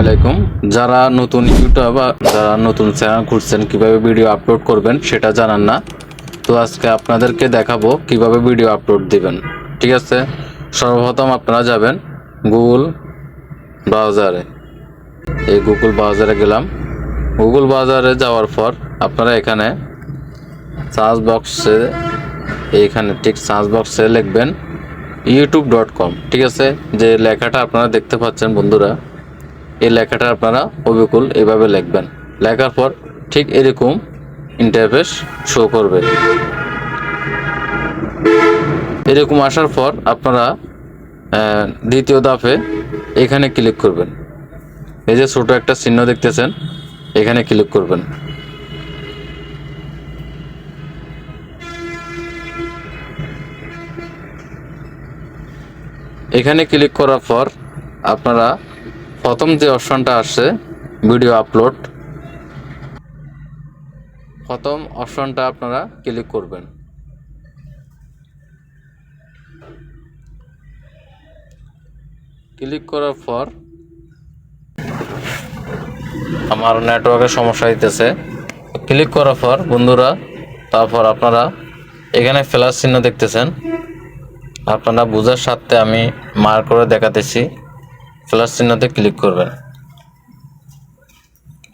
আলাইকুম। যারা নতুন ইউটিউব বা যারা নতুন চ্যানেল খুঁজছেন, কীভাবে ভিডিও আপলোড করবেন সেটা জানান না। তো আজকে আপনাদেরকে দেখাবো কীভাবে ভিডিও আপলোড দিবেন। ঠিক আছে? সর্বপ্রথম আপনারা যাবেন গুগল ব্রাউজারে এই গুগল ব্রাউজারে গেলাম। গুগল ব্রাউজারে যাওয়ার পর আপনারা এখানে সার্চ বক্সে এইখানে ঠিক সার্চ বক্সে লিখবেন ইউটিউব ডট কম ঠিক আছে? যে লেখাটা আপনারা দেখতে পাচ্ছেন বন্ধুরা এই লেখাটা আপনারা অবিকুল এভাবে লিখবেন। লেখার পর ঠিক এরকম ইন্টারফেস শো করবে। এরকম আসার পর আপনারা দ্বিতীয় দাফে এখানে ক্লিক করবেন। এই যে ছোট একটা চিহ্ন দেখতেছেন, এখানে ক্লিক করবেন। এখানে ক্লিক করার পর আপনারা প্রথম যে অপশনটা আসছে ভিডিও আপলোড প্রথম অপশনটা আপনারা ক্লিক করবেন। ক্লিক করার পর আমার নেটওয়ার্কের সমস্যা হইতেছে। ক্লিক করার পর বন্ধুরা, তারপর আপনারা এখানে ফ্ল্যাশ চিহ্ন দেখতেছেন। আপনারা বোঝার সাথে আমি মার করে দেখাতেছি। প্লাস চিহ্নতে ক্লিক করবেন।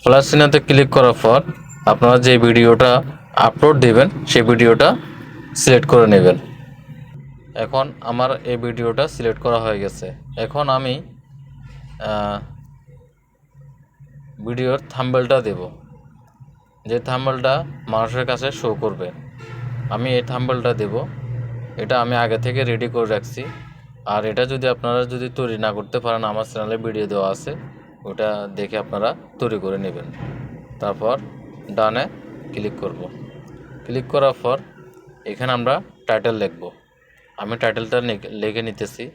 প্লাস চিহ্নতে ক্লিক করার পর আপনারা যে ভিডিওটা আপলোড দিবেন, সেই ভিডিওটা সিলেক্ট করে নেবেন। এখন আমার এই ভিডিওটা সিলেক্ট করা হয়ে গেছে। এখন আমি ভিডিওর থাম্বেলটা দেব। যে থাম্বেলটা মানুষের কাছে শো করবে, আমি এই থাম্বেলটা দেব। এটা আমি আগে থেকে রেডি করে রাখছি। আর এটা যদি আপনারা যদি তৈরি না করতে পারেন, আমার চ্যানেলে ভিডিও দেওয়া আছে, ওটা দেখে আপনারা তৈরি করে নেবেন। তারপর ডানে ক্লিক করব। ক্লিক করার পর এখানে আমরা টাইটেল লিখব। আমি টাইটেলটা লিখে- নিতেছি।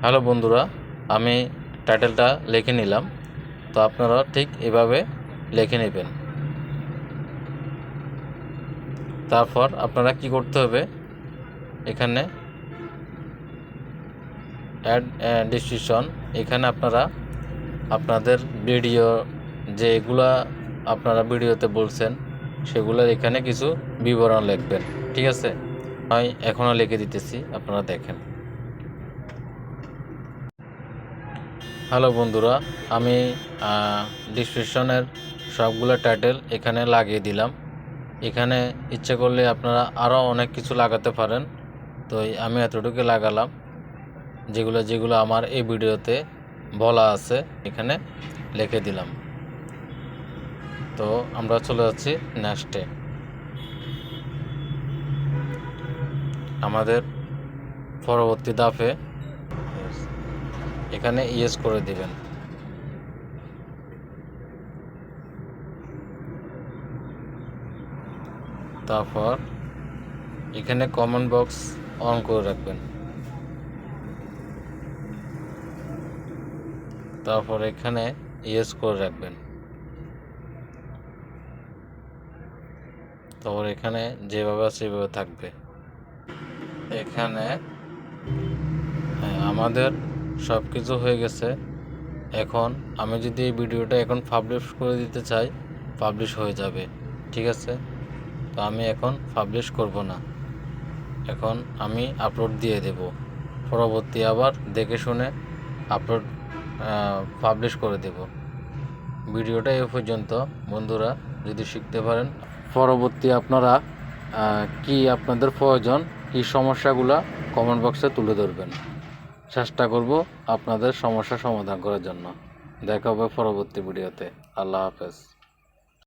হ্যালো বন্ধুরা, আমি টাইটেলটা লিখে নিলাম। তো আপনারা ঠিক এভাবে লিখে নেবেন। তারপর আপনারা কি করতে হবে? এখানে অ্যাড ডিসক্রিপশন এখানে আপনারা আপনাদের ভিডিও যেগুলা আপনারা ভিডিওতে বলছেন, সেগুলোর এখানে কিছু বিবরণ লিখবেন, ঠিক আছে? আমি এখনও লিখে দিতেছি, আপনারা দেখেন। হ্যালো বন্ধুরা, আমি ডিসক্রিপশনের সবগুলো টাইটেল এখানে লাগিয়ে দিলাম। এখানে ইচ্ছে করলে আপনারা আরও অনেক কিছু লাগাতে পারেন। তো আমি এতটুকু লাগালাম, যেগুলো যেগুলো আমার এই ভিডিওতে বলা আছে, এখানে লিখে দিলাম। তো আমরা চলে যাচ্ছি নেক্সটে আমাদের পরবর্তী দাফে এখানে ইয়েস করে দিবেন। তারপর এখানে কমেন্ট বক্স অন করে রাখবেন। তারপর এখানে ইয়েস করে রাখবেন। তারপর এখানে যেভাবে আছে সেভাবে থাকবে। এখানে হ্যাঁ আমাদের সব কিছু হয়ে গেছে। এখন আমি যদি এই ভিডিওটা এখন পাবলিশ করে দিতে চাই পাবলিশ হয়ে যাবে। ঠিক আছে? তো আমি এখন পাবলিশ করব না। এখন আমি আপলোড দিয়ে দেব। পরবর্তী আবার দেখে শুনে আপলোড পাবলিশ করে দেব। ভিডিওটা এ পর্যন্ত। বন্ধুরা, যদি শিখতে পারেন, পরবর্তী আপনারা কি আপনাদের প্রয়োজন, কি সমস্যাগুলো কমেন্ট বক্সে তুলে ধরবেন। চেষ্টা করব আপনাদের সমস্যা সমাধান করার জন্য। দেখা হবে পরবর্তী ভিডিওতে। আল্লাহ হাফেজ।